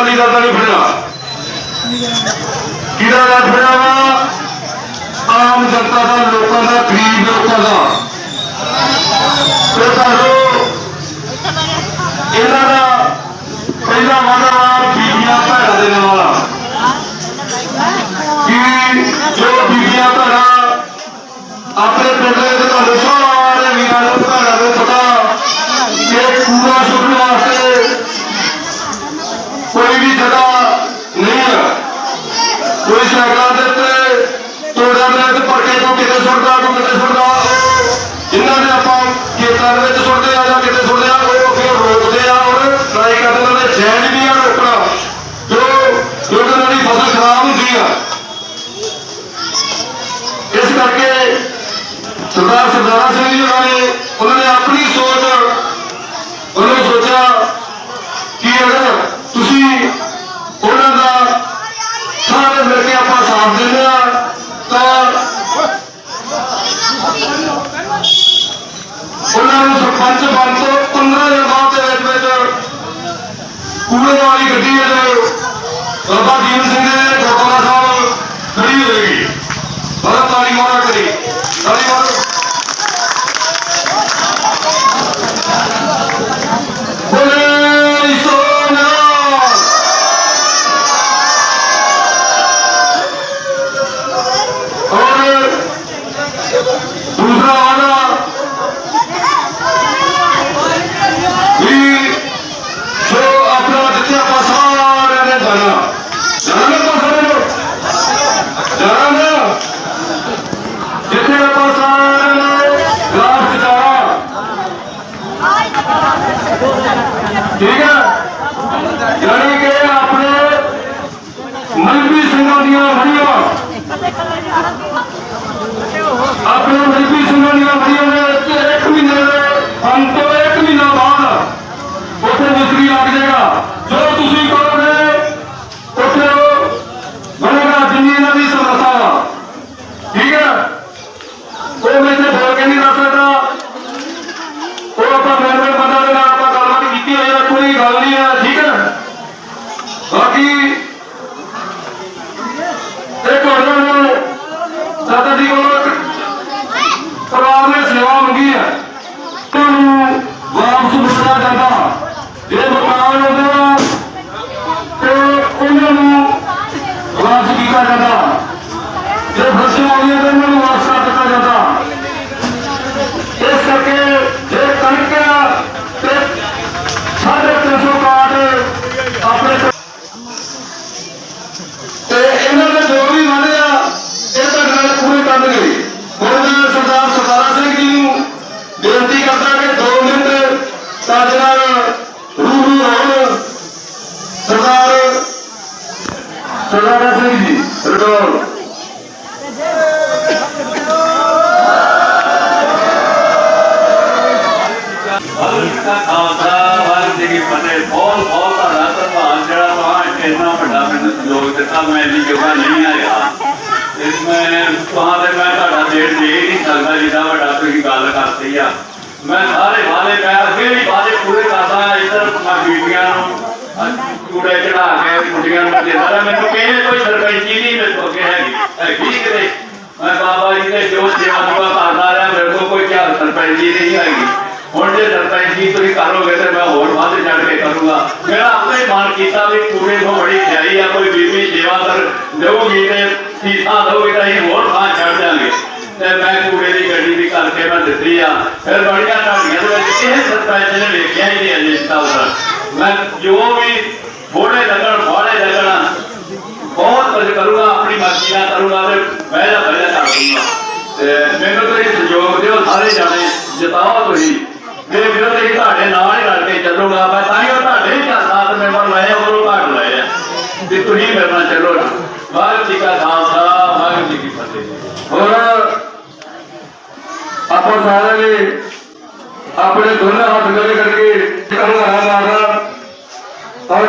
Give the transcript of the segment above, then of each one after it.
ਫੜਿਆ ਅਕਾਲੀ ਦਲ ਨਹੀਂ ਫੜਿਆ ਕਿਹਦਾ ਲੜ ਫੜਿਆ ਵਾ? ਆਮ ਜਨਤਾ ਦਾ, ਲੋਕਾਂ ਦਾ, ਗਰੀਬ ਲੋਕਾਂ ਦਾ। ਤੇ ਤੁਹਾਨੂੰ ਇਹਨਾਂ ਦਾ ਪਹਿਲਾ ਵਾਅਦਾ ਵਾ ਬੀਬੀਆਂ ਭੈਣਾਂ ਦੇ ਨਾਲ ਕਿ ਜੋ ਬੀਬੀਆਂ ਭੈਣਾਂ ਆਪਣੇ ਪਿੰਡ ਦੇ ਤੁਹਾਨੂੰ ਸਾਰੇ ਵੀਰਾਂ ਨੂੰ ਭੈਣਾਂ ਨੂੰ ਪਤਾ ਕਿ ਕੂੜਾ ਸੁੱਟਣ ਵਾਸਤੇ ਕੋਈ ਵੀ ਜਗ੍ਹਾ ਨਹੀਂ ਹੈ ਕੋਈ ਸਾਈਕਲਾਂ ਦੇ ਉੱਤੇ ਤੋੜਾਂ ਦੇ ਵਿੱਚ ਪਰਕੇ ਤੋਂ ਕਿਤੇ ਸੁੱਟਦਾ ਕੋਈ ਕਿਤੇ ਸੁੱਟਦਾ ਉਹ ਜਿਨ੍ਹਾਂ ਨੇ ਆਪਾਂ ਖੇਤਾਂ ਦੇ ਵਿੱਚ ਸੁੱਟਦੇ ਆ ਜਾਂ ਕਿਤੇ ਸੁੱਟਦੇ ਆ ਉਹ ਫਿਰ ਰੋਕਦੇ ਆ ਔਰ ਟਰਾਈ ਕਰਦੇ ਉਹਨਾਂ ਦੇ ਚੈਨ ਵੀ ਆ ਰੋਕਣਾ ਜੋ ਜੋ ਕਿ ਉਹਨਾਂ ਦੀ ਫਸਲ ਖਰਾਬ ਹੁੰਦੀ ਆ ਇਸ ਕਰਕੇ ਸਰਦਾਰ ਸਰਦਾਰਾ ਸਿੰਘ ਜੀ ਉਹਨਾਂ ਨੇ ਉਹਨਾਂ ਨੇ ਆਪਣੀ ਸੋਚ, ਉਹਨਾਂ ਨੇ ਸੋਚਿਆ ਕਿ ਅਗਰ ਤੁਸੀਂ ਉਹਨਾਂ ਦਾ ਸਾਰੇ ਮਿਲ ਕੇ ਆਪਾਂ ਸਾਥ ਦਿੰਦੇ ਆ ਤਾਂ ਉਹਨਾਂ ਨੂੰ ਸਰਪੰਚ ਬਣ ਤੋਂ 15 ਦਿਨ ਬਾਅਦ ਦੇ ਵਿੱਚ ਵਿੱਚ ਕੂੜੇ ਵਾਲੀ ਗੱਡੀ ਹੈ ਬਹੁਤ ਬਹੁਤ ਤੁਹਾਡਾ ਧੰਨਵਾਦ। ਜਿਹੜਾ ਤੁਹਾਂ ਇੰਨਾ ਵੱਡਾ ਮੈਨੂੰ ਸਹਿਯੋਗ ਦਿੱਤਾ, ਮੈਂ ਇੰਨੀ ਜਗ੍ਹਾ ਨਹੀਂ ਆਇਆ। ਇਸ ਮੈਂ ਤੁਹਾਂ ਤੇ ਮੈਂ ਤੁਹਾਡਾ ਡੇਢ ਦੇ ਨਹੀਂ ਸਕਦਾ ਜਿੱਦਾਂ ਵੱਡਾ ਤੁਸੀਂ ਗੱਲ ਕਰਤੀ ਆ। ਮੈਂ ਸਾਰੇ ਵਾਅਦੇ ਮੈਂ ਅੱਗੇ ਵੀ ਵਾਅਦੇ ਪੂਰੇ ਕਰਦਾ ਇੱਧਰ ਮੈਂ ਬੀਬੀਆਂ ਨੂੰ ਕੂੜੇ ਚੜਾ ਕੇ ਕੁੜੀਆਂ ਨੂੰ ਦਿੰਦਾ। ਮੈਨੂੰ ਕਹਿੰਦੇ ਕੋਈ ਸਰਪੰਚੀ ਨਹੀਂ ਮੇਰੇ ਕੋਲ ਹੈਗੀ। ਹੈਗੀ ਕਿਤੇ। ਮੈਂ ਬਾਬਾ ਜੀ ਦੇ ਜੋ ਸੇਵਾ ਕਰਦਾ ਰਿਹਾ, ਮੇਰੇ ਕੋਲ ਕੋਈ ਝਾਲ ਸਰਪੰਚੀ ਨਹੀਂ ਹੈਗੀ। ਹੁਣ ਜੇ ਸਰਪੰਚੀ ਤੁਸੀਂ ਕਰੋਗੇ ਤੇ ਮੈਂ ਹੋਰ ਵੱਧ ਚੜ ਕੇ ਕਰੂੰਗਾ। ਮੇਰਾ ਆਪਣੇ ਮਨ ਕੀਤਾ ਵੀ ਕੂੜੇ ਤੋਂ ਬੜੀ ਤਿਆਰੀ ਆ, ਕੋਈ ਬੀਬੀ ਸੇਵਾ ਦੇਊਗੀ ਤੇ ਫੀਸਾਂ ਦਊਗੀ ਤਾਂ ਅਸੀਂ ਹੋਰ ਥਾਂ ਛੱਡ ਜਾਾਂਗੇ। ਤੇ ਮੈਂ ਕੂੜੇ ਦੀ ਗੱਡੀ ਵੀ ਕਰਕੇ ਮੈਂ ਦਿੱਤੀ ਆ। ਫਿਰ ਬੜੀਆਂ ਢਾਡੀਆਂ ਦੇ ਵਿੱਚ ਇਹ ਸਰਪੰਚ ਨੇ ਵੇਖਿਆ ਹੀ ਨਹੀਂ ਅਜੇ ਤੱਕ ਮੈਂ ਜੋ ਵੀ ਬੋੜੇ ਲੱਗਣ ਫਾੜੇ ਲੱਗਣ, ਬਹੁਤ ਕੁਝ ਕਰੂੰਗਾ, ਆਪਣੀ ਮਰਜ਼ੀ ਨਾਲ ਕਰੂੰਗਾ ਤੇ ਬਹਿ ਜਾ ਕਰ ਦੂੰਗਾ ਤੇ ਮੈਨੂੰ ਤੁਸੀਂ ਸਹਿਯੋਗ ਦਿਓ, ਸਾਰੇ ਜਾਣੇ ਜਿਤਾਓ ਤੁਸੀਂ। ਇਹ ਵਿਰੋਧ ਹੀ ਤੁਹਾਡੇ ਨਾਲ ਹੀ ਰਲ ਕੇ ਚੱਲੂਗਾ, ਮੈਂ ਤਾਂ ਹੀ ਉਹ ਤੁਹਾਡੇ ਹੀ ਸਾਥ ਮੈਂਬਰ ਲਏ ਉਹ ਭਾਗ ਲਏ ਆ। ਤੇ ਤੁਸੀਂ ਮੇਰੇ ਨਾਲ ਚੱਲੋ ਨਾ। ਵਾਹਿਗੁਰੂ ਜੀ ਕਾ ਖਾਲਸਾ, ਵਾਹਿਗੁਰੂ ਜੀ ਕੀ ਫਤਿਹ। ਹੁਣ ਆਪਾਂ ਸਾਰਿਆਂ ਨੇ ਆਪਣੇ ਦੋਨਾਂ ਹੱਥ ਗਲੇ ਕਰਕੇ ਕਰਨਾ ਮਾਰਨਾ ਔਰ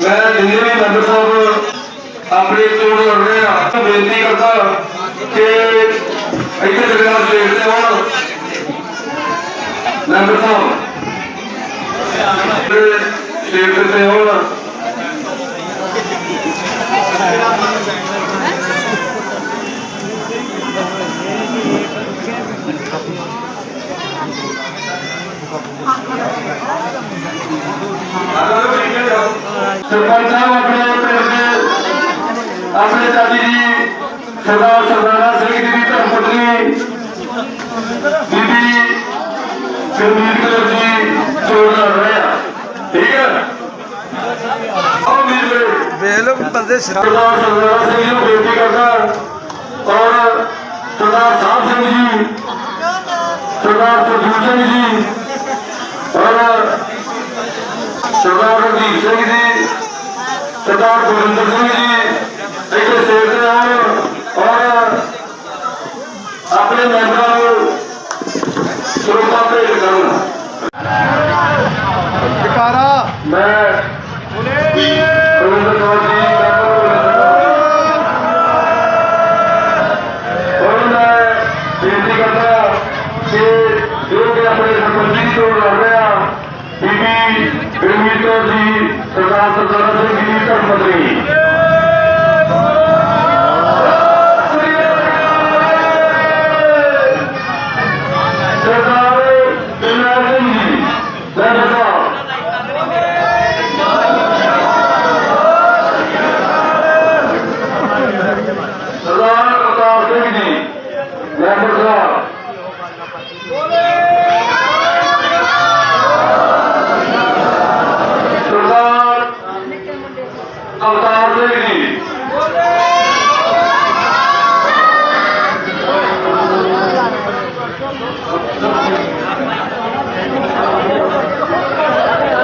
ਮੈਂ ਜਿੰਨੇ ਵੀ ਮੈਂਬਰ ਸਾਹਿਬ ਆਪਣੇ ਚੋਣ ਰਹੇ ਆ ਬੇਨਤੀ ਕਰਦਾ ਕਿ ਇੱਥੇ ਜਗ੍ਹਾ ਸਟੇਟ ਤੇ ਆਉਣ ਮੈਂਬਰ ਸਾਹਿਬ ਸਟੇਟ ਤੇ ਆਉਣ ਸਰਪੰਚ ਸਾਹਿਬ ਆਪਣੇ ਪਿੰਡ ਦੇ ਆਪਣੇ ਚਾਚੀ ਜੀ ਸਰਦਾਰ ਸਰਦਾਰਾ ਸਿੰਘ ਜੀ ਦੀ ਧਰਮ ਪਤਨੀ ਬੀਬੀ ਗੁਰਮੀਤ ਕੌਰ ਜੀ ਚੋਣ ਰਹੇ ਆ ਠੀਕ ਹੈ ਆਓ ਵੀਰ ਵੇਲ ਬੰਦੇ ਸ਼ਰਾਬ ਸਰਦਾਰ ਸਿੰਘ ਜੀ ਨੂੰ ਬੇਨਤੀ ਕਰਦਾ ਔਰ ਸਰਦਾਰ ਸਾਹਿਬ ਸਿੰਘ ਜੀ ਸਰਦਾਰ ਸਰਜੀਤ ਸਿੰਘ ਜੀ ਔਰ ਸਰਦਾਰ ਰਣਜੀਤ ਸਿੰਘ ਜੀ ਸਰਦਾਰ ਗੁਰਿੰਦਰ ਸਿੰਘ ਜੀ ਇੱਥੇ ਸੇਵ ਦੇ ਆਉਣ ਔਰ ਆਪਣੇ ਮੈਂਬਰਾਂ ਨੂੰ ਸਰੋਪਾ ਭੇਟ ਕਰਨ ਜਕਾਰਾ ਮੈਂ ਗੁਰਿੰਦਰ ਕੌਰ ਜੀ ਔਰ ਮੈਂ ਬੇਨਤੀ ਕਰਦਾ ਕਿ ਜੋ ਕਿ ਆਪਣੇ ਸਰਪੰਚੀ ਦੀ ਚੋਣ ਲੜ ਰਹੇ ਆ ਬੀਬੀ ਗੁਰਮੀਤ ਕੌਰ ਜੀ ਸਰਦਾਰ ਸਰਦਾਰਾ ਸਿੰਘ ਜੀ ਦੀ ਧਰਮ ਪਤਨੀ ਸਰਦਾਰ ਜਰਨੈਲ ਸਿੰਘ ਜੀ ਲੈਦਰ ਸਾਹਿਬ ਸਰਦਾਰ ਪ੍ਰਤਾਪ ਸਿੰਘ ਜੀ ਮੈਂਬਰ ਸਾਹਿਬ ਸਰਦਾਰ ਅਵਤਾਰ ਸਿੰਘ ਜੀ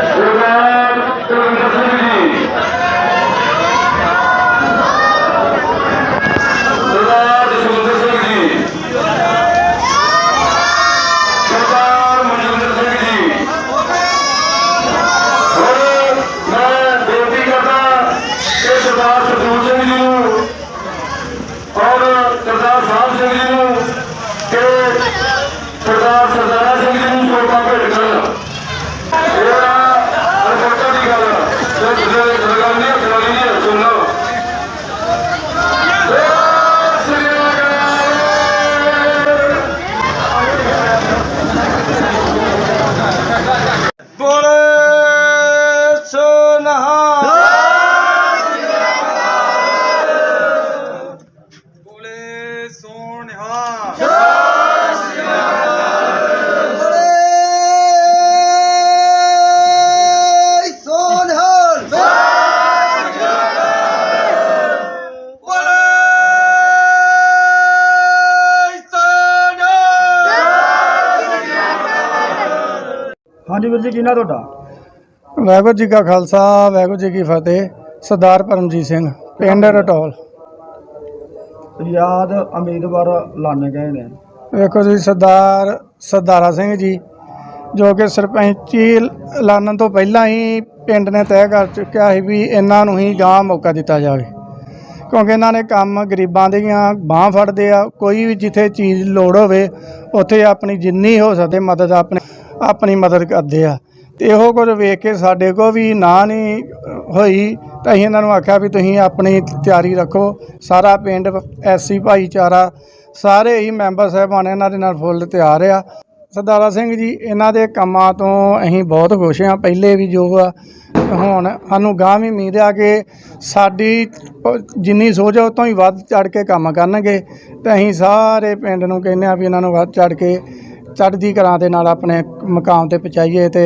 ਸਰਦਾਰ ਕੁਲਵਿੰਦਰ ਸਿੰਘ ਜੀ ਸਰਦਾਰ ਜਸਵਿੰਦਰ ਸਿੰਘ ਜੀ ਸਰਦਾਰ ਮਨਜਿੰਦਰ ਸਿੰਘ ਜੀ ਹੁਣ ਮੈਂ ਬੇਨਤੀ ਕਰਦਾ ਕਿ ਸਰਦਾਰ ਸਰਦੂਲ ਸਿੰਘ ਜੀ ਨੂੰ ਔਰ ਸਰਦਾਰ ਸਾਹਿਬ ਸਿੰਘ ਜੀ ਨੂੰ ਕਿ ਸਰਦਾਰ ਸਰਦਾਰਾ ਸਿੰਘ ਜੀ ਨੂੰ ਸੋਪਾ ਭੇਟ ਕਰਨ ਇਹ ਰਿਪੋਰਟਾਂ ਦੀ ਗੱਲ ਹੈ ਜੇ ਜਿਹੜੇ ਸਰਕਾਰ ਨਹੀਂ ਸੁਣਾਈ ਨਹੀਂ ਸੁਣੋ ਸ੍ਰੀ ਅਕਾਲ ਬੋਲੇ ਸੋਨਹਾ ਬੋਲੇ ਸੋਨਹਾ ਬੋਲੇ ਸੋਨਹਾ ਬੋਲੇ ਸੋਨਹਾ ਹਾਂਜੀ ਵੀਰ ਜੀ ਕੀ ਨਾਂ ਤੁਹਾਡਾ? ਵਾਹਿਗੁਰੂ ਜੀ ਕਾ ਖਾਲਸਾ ਵਾਹਿਗੁਰੂ ਜੀ ਕੀ ਫਤਿਹ ਸਰਦਾਰ ਪਰਮਜੀਤ ਸਿੰਘ ਪਿੰਡ ਰਟੌਲ। ਯਾਦ ਉਮੀਦਵਾਰ ਲਾਣੇ ਗਏ ਨੇ। ਵੇਖੋ ਜੀ ਸਰਦਾਰ ਸਰਦਾਰਾ ਸਿੰਘ ਜੀ ਜੋ ਕਿ ਸਰਪੰਚੀ ਐਲਾਨਣ ਤੋਂ ਪਹਿਲਾਂ ਹੀ ਪਿੰਡ ਨੇ ਤੈਅ ਕਰ ਚੁੱਕਿਆ ਸੀ ਵੀ ਇਹਨਾਂ ਨੂੰ ਹੀ ਗਾਂ ਮੌਕਾ ਦਿੱਤਾ ਜਾਵੇ। ਕਿਉਂਕਿ ਇਹਨਾਂ ਨੇ ਕੰਮ ਗਰੀਬਾਂ ਦੀਆਂ ਬਾਹ ਫੜਦੇ ਆ ਕੋਈ ਵੀ ਜਿੱਥੇ ਚੀਜ਼ ਲੋੜ ਹੋਵੇ ਉੱਥੇ ਆਪਣੀ ਜਿੰਨੀ ਹੋ ਸਕੇ ਮਦਦ ਆਪਣੇ ਆਪਣੀ ਮਦਦ ਕਰਦੇ ਆ। ਤੇ ਇਹੋ ਕੁਝ ਵੇਖ ਕੇ ਸਾਡੇ ਕੋ ਵੀ ਨਾ ਨਹੀਂ ਹੋਈ ਤਾਂ ਅਸੀਂ ਇਹਨਾਂ ਨੂੰ ਆਖਿਆ ਵੀ ਤੁਸੀਂ ਆਪਣੀ ਤਿਆਰੀ ਰੱਖੋ। ਸਾਰਾ ਪਿੰਡ ਐਸੀ ਭਾਈਚਾਰਾ, ਸਾਰੇ ਹੀ ਮੈਂਬਰ ਸਾਹਿਬਾਨ ਇਹਨਾਂ ਦੇ ਨਾਲ ਫੁੱਲ ਤਿਆਰ ਆ। ਸਰਦਾਰਾ ਸਿੰਘ ਜੀ, ਇਹਨਾਂ ਦੇ ਕੰਮਾਂ ਤੋਂ ਅਸੀਂ ਬਹੁਤ ਖੁਸ਼ ਹਾਂ ਪਹਿਲੇ ਵੀ ਜੋ ਆ, ਹੁਣ ਸਾਨੂੰ ਗਾਂ ਵੀ ਉਮੀਦ ਆ ਕਿ ਸਾਡੀ ਜਿੰਨੀ ਸੋਚ ਆ ਉਹ ਤੋਂ ਹੀ ਵੱਧ ਚੜ ਕੇ ਕੰਮ ਕਰਨਗੇ। ਤੇ ਅਸੀਂ ਸਾਰੇ ਪਿੰਡ ਨੂੰ ਕਹਿੰਦੇ ਆ ਵੀ ਇਹਨਾਂ ਨੂੰ ਵੱਧ ਚੜ ਕੇ ਚੜ੍ਹਦੀ ਕਰਾਂ ਦੇ ਨਾਲ ਆਪਣੇ ਮਕਾਮ ਤੇ ਪਹੁੰਚਾਈਏ ਤੇ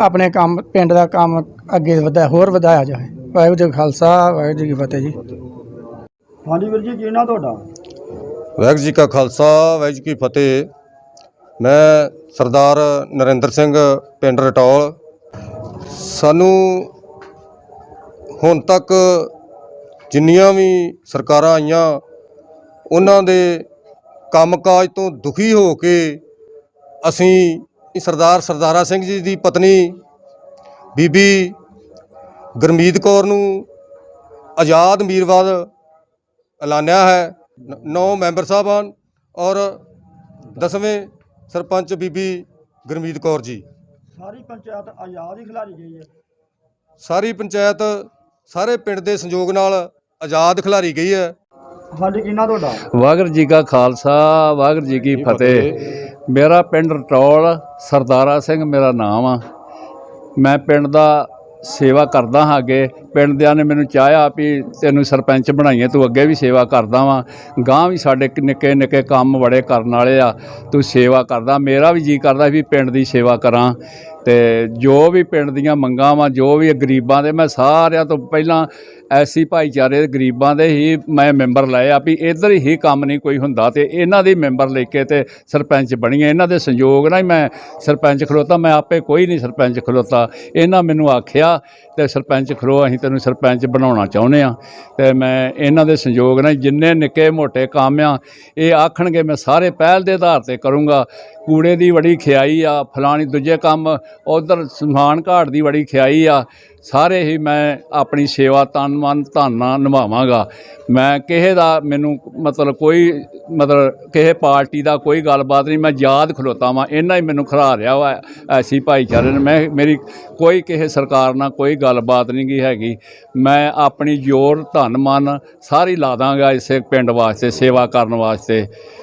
ਆਪਣੇ ਕੰਮ ਪਿੰਡ ਦਾ ਕੰਮ ਅੱਗੇ ਵਧਾ ਹੋਰ ਵਧਾਇਆ ਜਾਵੇ। ਵਾਹਿਗੁਰੂ ਜੀ ਕਾ ਖਾਲਸਾ ਵਾਹਿਗੁਰੂ ਜੀ ਕੀ ਫਤਿਹ ਜੀ। ਹਾਂਜੀ ਵੀਰ ਜੀ ਕੀ ਨਾਂ ਤੁਹਾਡਾ? ਵਾਹਿਗੁਰੂ ਜੀ ਕਾ ਖਾਲਸਾ ਵਾਹਿਗੁਰੂ ਜੀ ਕੀ ਫਤਿਹ। ਮੈਂ ਸਰਦਾਰ ਨਰਿੰਦਰ ਸਿੰਘ ਪਿੰਡ ਰਟੌਲ। ਸਾਨੂੰ ਹੁਣ ਤੱਕ ਜਿੰਨੀਆਂ ਵੀ ਸਰਕਾਰਾਂ ਆਈਆਂ ਉਹਨਾਂ ਦੇ ਕੰਮਕਾਜ ਤੋਂ ਦੁਖੀ ਹੋ ਕੇ ਅਸੀਂ ਸਰਦਾਰ ਸਰਦਾਰਾ ਸਿੰਘ ਜੀ ਦੀ ਪਤਨੀ ਬੀਬੀ ਗੁਰਮੀਤ ਕੌਰ ਨੂੰ ਆਜ਼ਾਦ ਉਮੀਦਵਾਰ ਐਲਾਨਿਆ ਹੈ। ਨ- ਮੈਂਬਰ ਸਾਹਿਬਾਨ ਔਰ ਦਸਵੇਂ ਸਰਪੰਚ ਬੀਬੀ ਗੁਰਮੀਤ ਕੌਰ ਜੀ। ਸਾਰੀ ਪੰਚਾਇਤ ਆਜ਼ਾਦ ਹੀ ਖਿਲਾਰੀ ਗਈ ਹੈ। ਸਾਰੀ ਪੰਚਾਇਤ ਸਾਰੇ ਪਿੰਡ ਦੇ ਸੰਯੋਗ ਨਾਲ ਆਜ਼ਾਦ ਖਿਲਾਰੀ ਗਈ ਹੈ। ਹਾਂਜੀ ਕਿੰਨਾ ਤੁਹਾਡਾ? ਵਾਹਿਗੁਰੂ ਜੀ ਕਾ ਖਾਲਸਾ ਵਾਹਿਗੁਰੂ ਜੀ ਕੀ ਫਤਿਹ। ਮੇਰਾ ਪਿੰਡ ਰਟੌਲ, ਸਰਦਾਰਾ ਸਿੰਘ ਮੇਰਾ ਨਾਮ ਆ। ਮੈਂ ਪਿੰਡ ਦਾ ਸੇਵਾ ਕਰਦਾ ਹਾਂ ਅੱਗੇ। ਪਿੰਡ ਦਿਆਂ ਨੇ ਮੈਨੂੰ ਚਾਹਿਆ ਵੀ ਤੈਨੂੰ ਸਰਪੰਚ ਬਣਾਈਏ, ਤੂੰ ਅੱਗੇ ਵੀ ਸੇਵਾ ਕਰਦਾ ਵਾਂ। ਗਾਂ ਵੀ ਸਾਡੇ ਨਿੱਕੇ ਨਿੱਕੇ ਕੰਮ ਬੜੇ ਕਰਨ ਵਾਲੇ ਆ। ਤੂੰ ਸੇਵਾ ਕਰਦਾ। ਮੇਰਾ ਵੀ ਜੀ ਕਰਦਾ ਵੀ ਪਿੰਡ ਦੀ ਸੇਵਾ ਕਰਾਂ। ਤੇ ਜੋ ਵੀ ਪਿੰਡ ਦੀਆਂ ਮੰਗਾਂ ਵਾ, ਜੋ ਵੀ ਗਰੀਬਾਂ ਦੇ, ਮੈਂ ਸਾਰਿਆਂ ਤੋਂ ਪਹਿਲਾਂ ਐਸੀ ਭਾਈਚਾਰੇ ਦੇ ਗਰੀਬਾਂ ਦੇ ਹੀ ਮੈਂ ਮੈਂਬਰ ਲਏ ਆ ਵੀ ਇੱਧਰ ਹੀ ਕੰਮ ਨਹੀਂ ਕੋਈ ਹੁੰਦਾ ਤੇ ਇਹਨਾਂ ਦੇ ਮੈਂਬਰ ਲੈ ਕੇ ਤੇ ਸਰਪੰਚ ਬਣੀਏ। ਇਹਨਾਂ ਦੇ ਸੰਯੋਗ ਨਾਲ ਹੀ ਮੈਂ ਸਰਪੰਚ ਖਲੋਤਾ, ਮੈਂ ਆਪੇ ਕੋਈ ਨਹੀਂ ਸਰਪੰਚ ਖਲੋਤਾ। ਇਹਨਾਂ ਮੈਨੂੰ ਆਖਿਆ ਤੇ ਸਰਪੰਚ ਖਲੋ, ਅਸੀਂ ਤੈਨੂੰ ਸਰਪੰਚ ਬਣਾਉਣਾ ਚਾਹੁੰਦੇ ਆ। ਤੇ ਮੈਂ ਇਹਨਾਂ ਦੇ ਸੰਯੋਗ ਨਾਲ ਜਿੰਨੇ ਨਿੱਕੇ ਮੋਟੇ ਕੰਮ ਆ, ਇਹ ਆਖਣਗੇ ਮੈਂ ਸਾਰੇ ਪਹਿਲ ਦੇ ਆਧਾਰ ਤੇ ਕਰੂੰਗਾ ਕੂੜੇ ਦੀ ਬੜੀ ਖਿਆਈ ਆ, ਫਲਾਣੀ ਦੂਜੇ ਕੰਮ, ਉਧਰ ਸਮਾਨ ਘਾਟ ਦੀ ਬੜੀ ਖਿਆਈ ਆ। ਸਾਰੇ ਹੀ ਮੈਂ ਆਪਣੀ ਸੇਵਾ ਤਨ ਮਨ ਧਨ ਨਿਭਾਵਾਂਗਾ। ਮੈਂ ਕਿਸੇ ਦਾ ਮੈਨੂੰ ਮਤਲਬ ਕੋਈ ਮਤਲਬ ਕਿਸੇ ਪਾਰਟੀ ਦਾ ਕੋਈ ਗੱਲਬਾਤ ਨਹੀਂ, ਮੈਂ ਯਾਦ ਖਲੋਤਾ ਵਾਂ ਇਹਨਾਂ ਹੀ ਮੈਨੂੰ ਖਰਾ ਰਿਹਾ ਵਾ ਐਸੀ ਭਾਈਚਾਰੇ ਨੇ। ਮੈਂ ਮੇਰੀ ਕੋਈ ਕਿਸੇ ਸਰਕਾਰ ਨਾਲ ਕੋਈ ਗੱਲਬਾਤ ਨਹੀਂ ਗੀ ਹੈਗੀ। ਮੈਂ ਆਪਣੀ ਜੋਰ, ਧਨ, ਮਨ ਸਾਰੀ ਲਾ ਦਾਂਗਾ ਇਸੇ ਪਿੰਡ ਵਾਸਤੇ, ਸੇਵਾ ਕਰਨ ਵਾਸਤੇ।